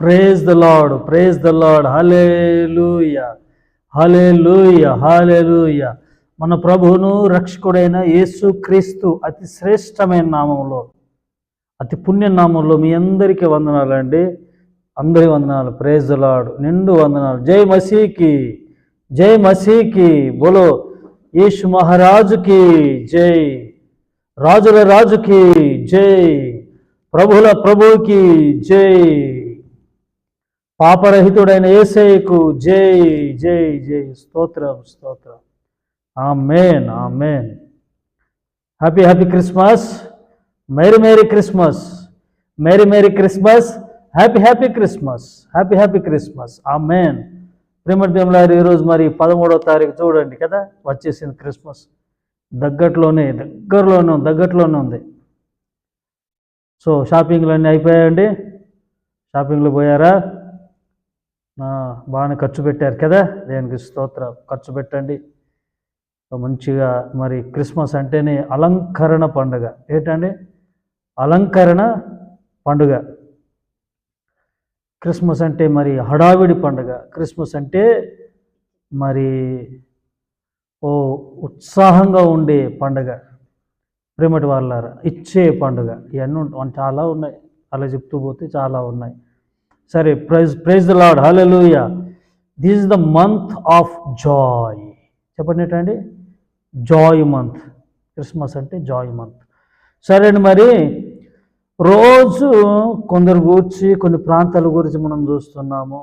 Praise the Lord praise the Lord hallelujah hallelujah hallelujah మన ప్రభువును రక్షకుడైన యేసు క్రీస్తు అతి శ్రేష్టమైన నామంలో అతి పుణ్య నామంలో మీ అందరికీ వందనాలండి. అందరి వందనాలు ప్రేజ్ ద లాడ్ నిండు వందనాలు. జై మసీకి జై మసీకి బోలో యేసు మహారాజుకి జై రాజుల రాజుకి జై ప్రభుల ప్రభువుకి జై. పాపరహితుడైన ఏసైకు జై జై జై. స్తోత్రం స్తోత్రం. Amen amen happy happy Christmas. Merry merry Christmas. Merry merry Christmas. Happy happy Christmas. Happy happy Christmas. Amen ప్రేమదేములారు ఈరోజు మరి పదమూడవ తారీఖు చూడండి కదా వచ్చేసింది క్రిస్మస్. దగ్గరలోనే దగ్గరలోనే ఉంది దగ్గరలోనే ఉంది. సో షాపింగ్లు అన్నీ అయిపోయాయండి? షాపింగ్లు పోయారా? బాగానే ఖర్చు పెట్టారు కదా? దేనికి స్తోత్ర. ఖర్చు పెట్టండి. మంచిగా మరి క్రిస్మస్ అంటేనే అలంకరణ పండుగ. ఏంటండి? అలంకరణ పండుగ. క్రిస్మస్ అంటే మరి హడావిడి పండుగ. క్రిస్మస్ అంటే మరి ఓ ఉత్సాహంగా ఉండే పండుగ. ప్రేమటి వాళ్ళారా ఇచ్చే పండుగ. ఇవన్నీ చాలా ఉన్నాయి. అలా చెప్తూ పోతే చాలా ఉన్నాయి. సరే praise praise the Lord hallelujah this is the month of joy చెప్పండి ఏంటండి? జాయ్ మంత్ క్రిస్మస్ అంటే జాయ్ మంత్ సరే అండి మరి రోజు కొందరు గూర్చి కొన్ని ప్రాంతాల గురించి మనం చూస్తున్నాము.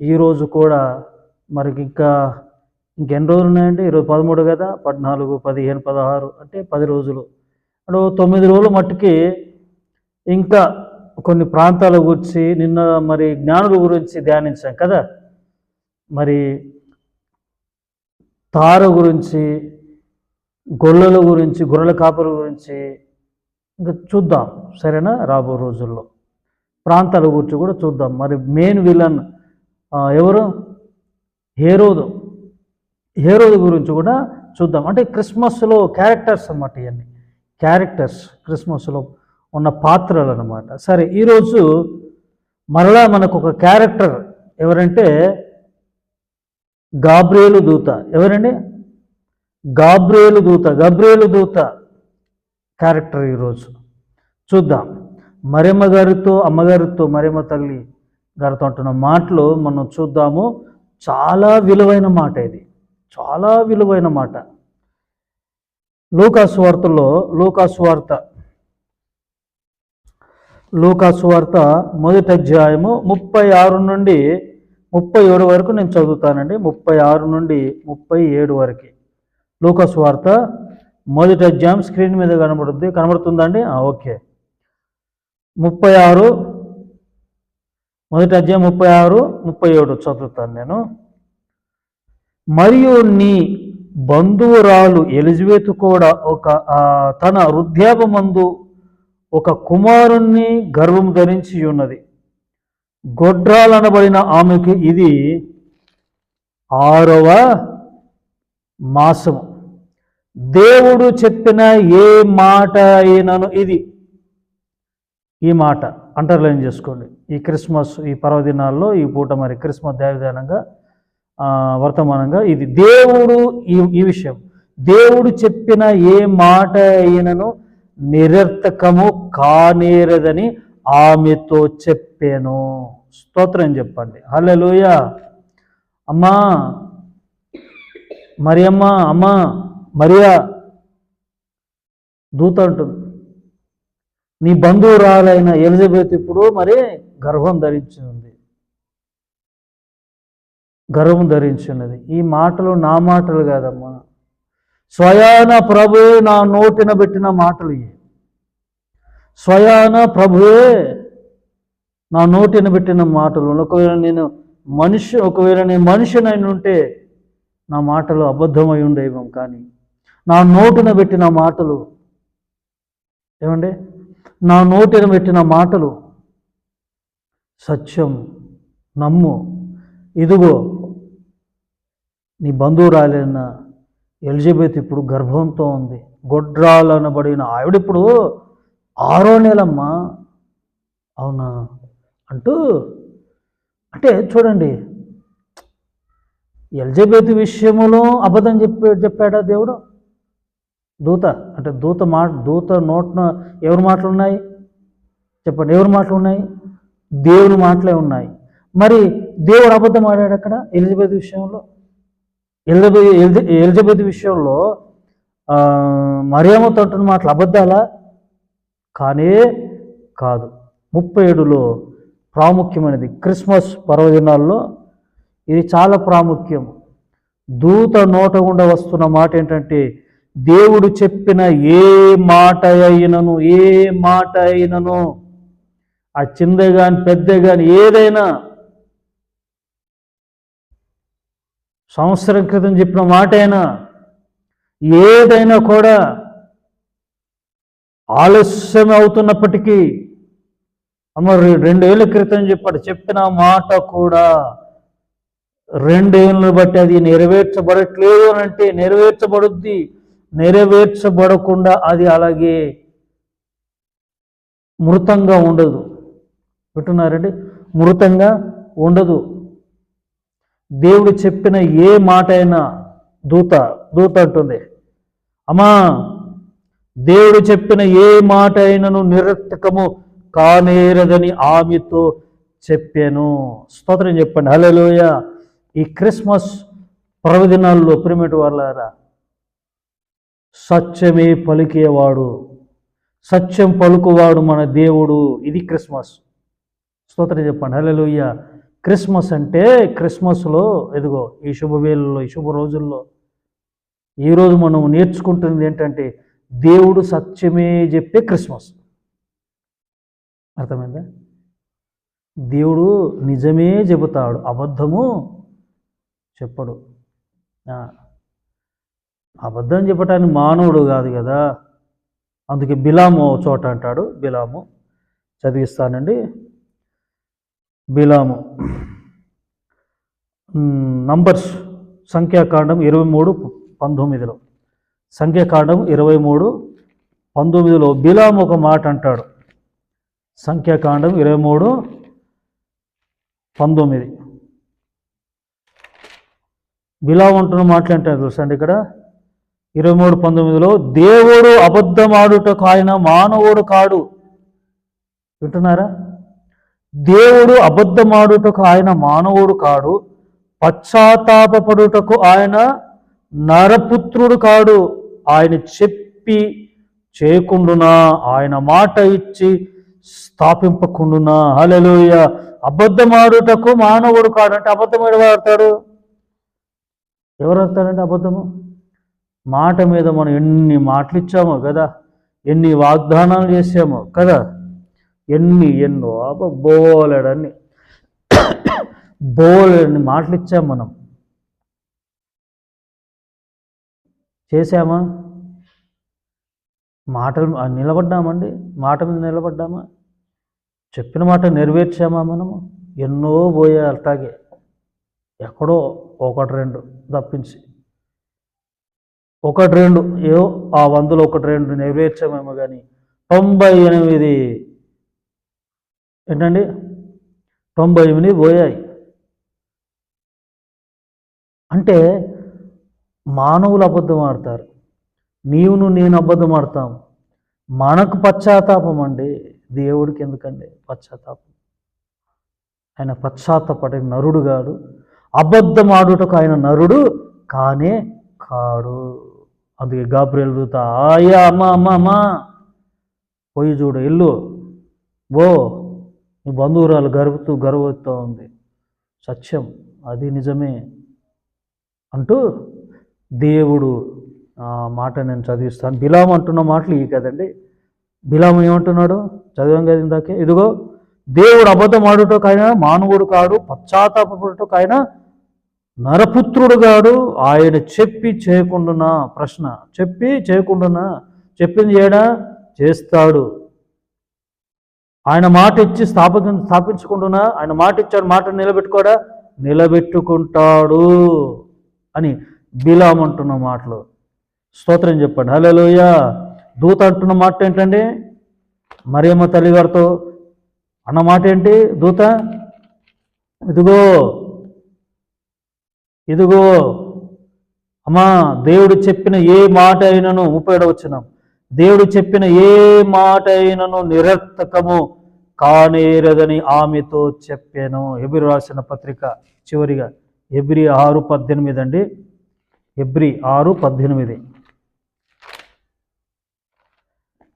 ఈరోజు కూడా మనకి ఇంకా ఇంకెన్ని రోజులు ఉన్నాయండి? ఈరోజు పదమూడు కదా? పద్నాలుగు పదిహేను పదహారు అంటే పది రోజులు. అంటే తొమ్మిది రోజులు మట్టుకి ఇంకా కొన్ని ప్రాంతాల గురించి నిన్న మరి జ్ఞానుల గురించి ధ్యానించాం కదా. మరి తార గురించి గొల్లల గురించి గొర్రెల కాపల గురించి ఇంకా చూద్దాం. సరేనా? రాబో రోజుల్లో. ప్రాంతాల గురించి కూడా చూద్దాం. మరి మెయిన్ విలన్ ఎవరు? హేరోదు. హేరోదు గురించి కూడా చూద్దాం. అంటే క్రిస్మస్లో క్యారెక్టర్స్ అన్నమాట ఇవన్నీ క్యారెక్టర్స్ క్రిస్మస్లో ఉన్న పాత్రలు అన్నమాట సరే ఈరోజు మరలా మనకు ఒక క్యారెక్టర్ ఎవరంటే గాబ్రేలు దూత. ఎవరండి? గాబ్రేలు దూత. గబ్రేలు దూత క్యారెక్టర్ ఈరోజు. చూద్దాం. మరియమ్మ గారితో అమ్మగారితో మరియమ్మ తల్లి గారితో అంటున్న మాటలు మనం చూద్దాము. చాలా విలువైన మాట ఇది. చాలా విలువైన మాట. లూకాసు వార్తలో లూకాసువార్త మొదటి అధ్యాయము ముప్పై ఆరు నుండి ముప్పై ఏడు వరకు నేను చదువుతానండి. ముప్పై ఆరు నుండి ముప్పై ఏడు వరకు. లూకాసువార్త మొదటి అధ్యాయం స్క్రీన్ మీద కనబడుద్ది. కనబడుతుందండి? ఓకే. ముప్పై ఆరు మొదటి అధ్యాయం ముప్పై ఆరు ముప్పై ఏడు చదువుతాను నేను. మరియు నీ బంధువురాలు ఎలిజబెత్ కూడా ఒక తన తన వృద్ధాపమందు ఒక కుమారుణ్ణి గర్వం ధరించి ఉన్నది. గొడ్రాలనబడిన ఆమెకి ఇది ఆరవ మాసము. దేవుడు చెప్పిన ఏ మాట అయినను ఇది. ఈ మాట అంటర్లైన్ చేసుకోండి. ఈ క్రిస్మస్ ఈ పర్వదినాల్లో ఈ పూట మరి క్రిస్మస్ దేవదానంగా వర్తమానంగా ఇది. దేవుడు ఈ ఈ విషయం. దేవుడు చెప్పిన ఏ మాట అయినను నిరర్థకము కానేరదని ఆమెతో చెప్పాను. స్తోత్రం చెప్పండి. హలోయ అమ్మా మరి అమ్మ అమ్మ మరియా దూత అంటుంది. నీ బంధువురాలైన ఎలిజబెత్ ఇప్పుడు మరి గర్భం ధరించి ఉంది గర్భం ధరించి ఉన్నది ఈ మాటలు నా మాటలు కాదమ్మా. స్వయాన ప్రభువే నా నోటిన పెట్టిన మాటలు ఇవి. స్వయాన ప్రభువే నా నోటిని పెట్టిన మాటలు ఒకవేళ నేను మనిషి ఒకవేళ నేను మనిషినై ఉంటే నా మాటలు అబద్ధమై ఉండేవం కానీ నా నోటిన పెట్టిన మాటలు ఏమండి? నా నోటిన పెట్టిన మాటలు సత్యం నమ్ము. ఇదిగో నీ బంధువురాలైన ఎలిజబెత్ ఇప్పుడు గర్భంతో ఉంది. గొడ్రాలనబడిన ఆవిడ ఇప్పుడు ఆరో నెలమ్మా. అవునా? అంటూ అంటే చూడండి ఎల్జబెత్ విషయంలో అబద్ధం చెప్పే చెప్పాడా దేవుడు? దూత అంటే దూత మా దూత నోట్న ఎవరి మాటలు ఉన్నాయి? చెప్పండి ఎవరి మాటలు ఉన్నాయి? దేవుని మాటలే ఉన్నాయి. మరి దేవుడు అబద్ధం ఆడాడు అక్కడ ఎలిజబెత్ విషయంలో? ఎలిజబెత్ ఎలిజబెత్ విషయంలో ఆ, మరియమ్మతో మాటలు అబద్ధాలా? కానే కాదు. ముప్పై ఏడులో ప్రాముఖ్యమైనది క్రిస్మస్ పర్వదినాల్లో ఇది చాలా ప్రాముఖ్యం. దూత నోట గుండా వస్తున్న మాట ఏంటంటే దేవుడు చెప్పిన ఏ మాట అయినను ఏ మాట అయినను ఆ చిన్నదే కానీ పెద్ద కానీ ఏదైనా సంవత్సరం క్రితం చెప్పిన మాట అయినా ఏదైనా కూడా ఆలస్యం అవుతున్నప్పటికీ అమ్మ రె- రెండేళ్ళ క్రితం చెప్పాడు చెప్పిన మాట కూడా రెండేళ్ళు బట్టి అది నెరవేర్చబడట్లేదు అని అంటే నెరవేర్చబడుద్ది నెరవేర్చబడకుండా అది అలాగే మృతంగా ఉండదు. వింటున్నారండి మృతంగా ఉండదు. దేవుడు చెప్పిన ఏ మాట అయినా దూత దూత అంటుంది అమ్మా దేవుడు చెప్పిన ఏ మాట అయినను నిరర్థకము కానేరదని ఆమెతో చెప్పాను. స్తోత్రం చెప్పండి. హలోయ ఈ క్రిస్మస్ పర్వదినాల్లో ప్రిమిటి వాళ్ళారా సత్యమే పలికేవాడు సత్యం పలుకువాడు మన దేవుడు. ఇది క్రిస్మస్. స్తోత్రం చెప్పండి. హలోయ క్రిస్మస్ అంటే క్రిస్మస్లో ఎదుగో ఈ శుభవేళల్లో ఈ శుభ రోజుల్లో ఈరోజు మనం నేర్చుకుంటుంది ఏంటంటే దేవుడు సత్యమే చెప్పే క్రిస్మస్. అర్థమైందా? దేవుడు నిజమే చెబుతాడు అబద్ధము చెప్పడు. అబద్ధం చెప్పటానికి మానవుడు కాదు కదా. అందుకే బిలాము చోట అంటాడు బిలాము చదివిస్తానండి. బిలాము నంబర్స్ సంఖ్యాకాండం ఇరవై మూడు పంతొమ్మిదిలో. సంఖ్యాకాండం ఇరవై మూడు. పంతొమ్మిదిలో బిలాం ఒక మాట అంటాడు. సంఖ్యాకాండం ఇరవై మూడు. పంతొమ్మిది. బిలాం అంటున్న మాటలు అంటారు తెలుసండి ఇక్కడ? ఇరవై మూడు పంతొమ్మిదిలో దేవుడు అబద్ధమాడుటకు ఆయన మానవుడు కాడు. వింటున్నారా? దేవుడు అబద్ధమాడుటకు ఆయన మానవుడు కాడు. పశ్చాత్తాపడుటకు ఆయన నరపుత్రుడు కాడు. ఆయన చెప్పి చేయకుండునా? ఆయన మాట ఇచ్చి స్థాపింపకుండునా? హల్లెలూయ. అబద్ధమాడుటకు మానవుడు కాడంటే అంటే అబద్ధం ఆడతాడు ఎవరు ఆడతాడంటే అబద్ధము? మాట మీద మనం ఎన్ని మాటలు ఇచ్చామో కదా ఎన్ని వాగ్దానాలు చేసామో కదా ఎన్ని ఎన్నో బోలెడన్ని బోలెడన్ని మాటలు ఇచ్చాం మనం. చేశామా? మాటలు నిలబడ్డామండి. మాట మీద నిలబడ్డామా? చెప్పిన మాట నెరవేర్చామా మనము? ఎన్నో పోయే అట్లాగే. ఎక్కడో ఒకటి రెండు తప్పించి. ఒకటి రెండు ఏవో ఆ వందలో ఒకటి రెండు నెరవేర్చామేమో కానీ తొంభై ఎనిమిది. ఏంటండి? తొంభై ఎనిమిది పోయాయి. అంటే మానవులు అబద్ధం ఆడతారు. నీవును నేను అబద్ధం ఆడతాం. మనకు పశ్చాత్తాపం అండి. దేవుడికి ఎందుకండి పశ్చాత్తాపం? ఆయన పశ్చాత్తపడే నరుడు కాడు అబద్ధం ఆడుటకు ఆయన నరుడు కానే కాడు. అందుకే గాబ్రియల్ దూత ఆయా అమ్మ అమ్మా అమ్మ పోయి చూడు ఇల్లు ఓ నీ బంధువురాలు గర్వతూ గర్వతో ఉంది. సత్యం అది నిజమే అంటూ దేవుడు మాట నేను చదివిస్తాను. బిలాం అంటున్న మాటలు ఈ కదండి. బిలాం ఏమంటున్నాడు? చదివాం కదా ఇందాకే. ఇదిగో దేవుడు అబద్ధం ఆడుటకైనా మానవుడు కాడు పశ్చాత్తాపడుటకైనా నరపుత్రుడు కాడు. ఆయన చెప్పి చేయకుండా ప్రశ్న. చెప్పి చేయకుండా చెప్పింది చేయడా చేస్తాడు. ఆయన మాట ఇచ్చి స్థాపక స్థాపించకుండా ఆయన మాట ఇచ్చాడు మాట నిలబెట్టుకోడా? నిలబెట్టుకుంటాడు అని బిలాం అంటున్న మాటలు. స్తోత్రం చెప్పండి. హలోయ దూత అంటున్న మాట ఏంటండి? మరియమ్మ తల్లి గారితో అన్న మాట ఏంటి? దూత? ఇదిగో ఇదిగో అమ్మా దేవుడు చెప్పిన ఏ మాట అయినను ముప్పై వచ్చినాం దేవుడు చెప్పిన ఏ మాట అయినను నిరర్థకము కానేరదని ఆమెతో చెప్పాను. ఎబిరి రాసిన పత్రిక చివరిగా. ఎబ్రి ఆరు పద్దెనిమిది అండి. ఎబ్రి ఆరు పద్దెనిమిది.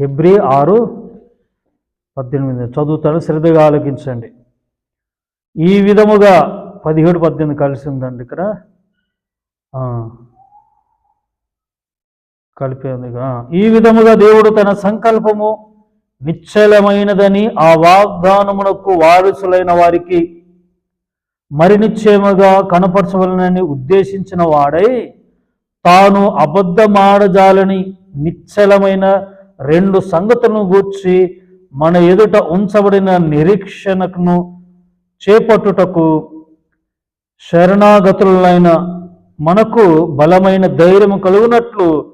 ఎబ్రి ఆరు పద్దెనిమిది. చదువుతాడు శ్రద్ధగా ఆలోకించండి ఈ విధముగా పదిహేడు పద్దెనిమిది కలిసి ఉందండి ఇక్కడ. ఆ. ఈ విధముగా దేవుడు తన సంకల్పము నిశ్చలమైనదని ఆ వాగ్దానమునకు వారసులైన వారికి మరి నిశ్చయముగా కనపరచవలనని ఉద్దేశించిన వాడై తాను అబద్ధమాడజాలని నిశ్చలమైన రెండు సంగతులను గూర్చి మన ఎదుట ఉంచబడిన నిరీక్షణను చేపట్టుటకు శరణాగతులైన మనకు బలమైన ధైర్యము కలుగునట్లు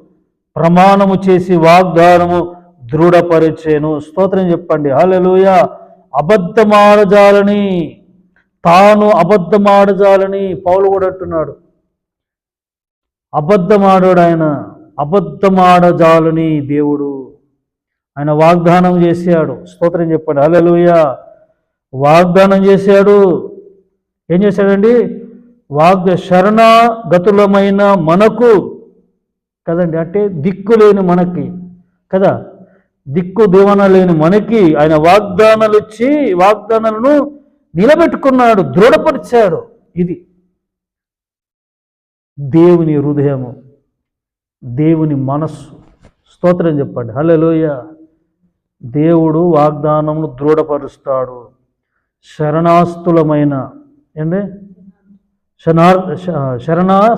ప్రమాణము చేసి వాగ్దానము దృఢపరిచేను. స్తోత్రం చెప్పండి. హల్లెలూయ. అబద్ధమాడజాలని తాను అబద్ధమాడజాలని పౌలు కూడా అంటున్నాడు. అబద్ధమాడాడు ఆయన అబద్ధమాడజాలుని దేవుడు. ఆయన వాగ్దానం చేశాడు. స్తోత్రం చెప్పాడు. హల్లెలూయ. వాగ్దానం చేశాడు. ఏం చేశాడండి? వాగ్ శరణాగతులమైన మనకు. కదండి? అంటే దిక్కు లేని మనకి. కదా? దిక్కు దేవన లేని మనకి ఆయన వాగ్దానాలు ఇచ్చి వాగ్దానాలను నిలబెట్టుకున్నాడు దృఢపరిచాడు. ఇది దేవుని హృదయము దేవుని మనస్సు. స్తోత్రం చెప్పండి. హల్లెలూయ. దేవుడు వాగ్దానమును దృఢపరుస్తాడు. శరణాస్తులమైన ఏంటి శరణా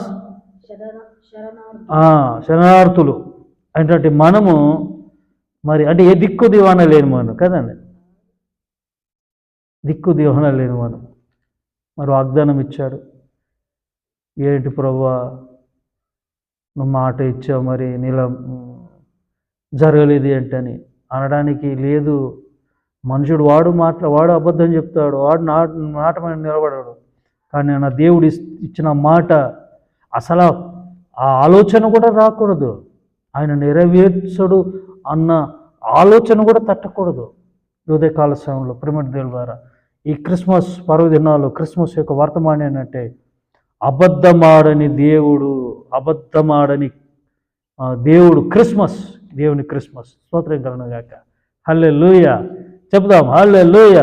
ఆ, శరణార్థులు. అంటే మనము మరి అంటే ఏ దిక్కు దివాన లేని మనం కదండి? దిక్కు దివాన లేని మనం. మరి వాగ్దానం ఇచ్చాడు. ఏంటి ప్రభా? నువ్వు మాట ఇచ్చావు మరి నీలా జరగలేదు ఏంటని. అనడానికి లేదు. మనుషుడు వాడు మాట్లా వాడు అబద్ధం చెప్తాడు వాడు నా మాట మీద నిలబడాడు. కానీ నా దేవుడు ఇచ్చిన మాట అసలు ఆ ఆలోచన కూడా రాకూడదు. ఆయన నెరవేర్చడు అన్న ఆలోచన కూడా తట్టకూడదు. ఈ ఉదయకాల సమయంలో ప్రిమిట్ ద్వారా ఈ క్రిస్మస్ పర్వదినాలు క్రిస్మస్ యొక్క వర్తమానం ఏంటంటే అబద్ధమాడని దేవుడు అబద్ధమాడని దేవుడు క్రిస్మస్ దేవుని క్రిస్మస్. స్తోత్రం కలనగాక హల్లే లూయ చెప్దాం హల్లే లూయ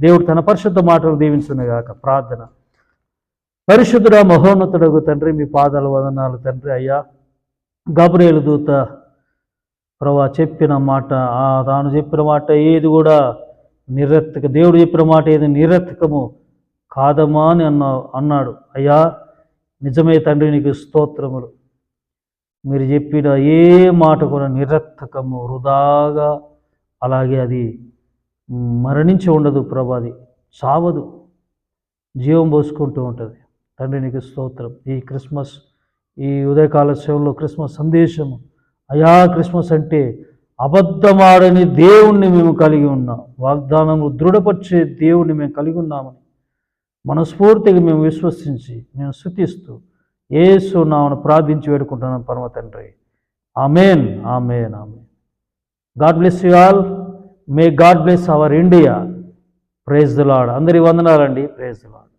దేవుడు తన పరిశుద్ధ మాటలు దీవించునుగాక ప్రార్థన. పరిశుద్ధుడ మహోన్నతుడగు తండ్రి మీ పాదాల వదనాలు తండ్రి అయ్యా. గబ్రేలు దూత ప్రభా చెప్పిన మాట ఆ తాను చెప్పిన మాట ఏది కూడా నిరర్థక దేవుడు చెప్పిన మాట ఏది నిరర్థకము. కాదమ్మా అని అన్నా అన్నాడు. అయ్యా నిజమే తండ్రి నీకు స్తోత్రములు. మీరు చెప్పిన ఏ మాట కూడా నిరర్థకము వృధాగా. అలాగే అది మరణించి ఉండదు ప్రభాది చావదు. జీవం పోసుకుంటూ ఉంటుంది. తండ్రి నీకు స్తోత్రం. ఈ క్రిస్మస్ ఈ ఉదయకాల సేవలో క్రిస్మస్ సందేశము. అయా క్రిస్మస్ అంటే అబద్ధమాడని దేవుణ్ణి మేము కలిగి ఉన్నాం. వాగ్దానము దృఢపరిచే దేవుణ్ణి మేము కలిగి ఉన్నామని. మనస్ఫూర్తిగా మేము విశ్వసించి మేము శృతిస్తూ ఏసు నామను ప్రార్థించి వేడుకుంటున్నాను పరమ తండ్రి. Amen amen amen. God bless you all. May God bless our India. Praise the Lord అందరి వందనాలండి. Praise the lord